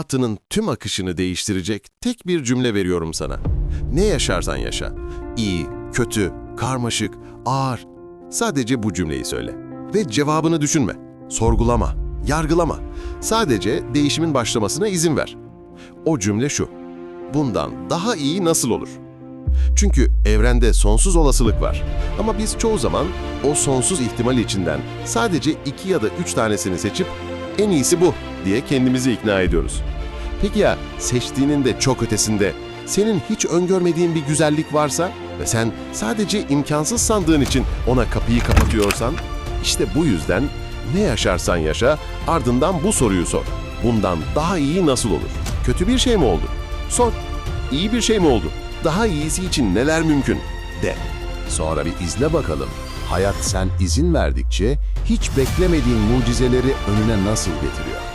hayatının tüm akışını değiştirecek tek bir cümle veriyorum sana. Ne yaşarsan yaşa. İyi, kötü, karmaşık, ağır. Sadece bu cümleyi söyle. Ve cevabını düşünme. Sorgulama, yargılama. Sadece değişimin başlamasına izin ver. O cümle şu. Bundan daha iyi nasıl olur? Çünkü evrende sonsuz olasılık var. Ama biz çoğu zaman o sonsuz ihtimal içinden sadece iki ya da üç tanesini seçip en iyisi bu diye kendimizi ikna ediyoruz. Peki ya seçtiğinin de çok ötesinde senin hiç öngörmediğin bir güzellik varsa ve sen sadece imkansız sandığın için ona kapıyı kapatıyorsan işte bu yüzden ne yaşarsan yaşa ardından bu soruyu sor. Bundan daha iyi nasıl olur? Kötü bir şey mi oldu? Sor. İyi bir şey mi oldu? Daha iyisi için neler mümkün? De. Sonra bir izle bakalım. Hayat sen izin verdikçe hiç beklemediğin mucizeleri önüne nasıl getiriyor?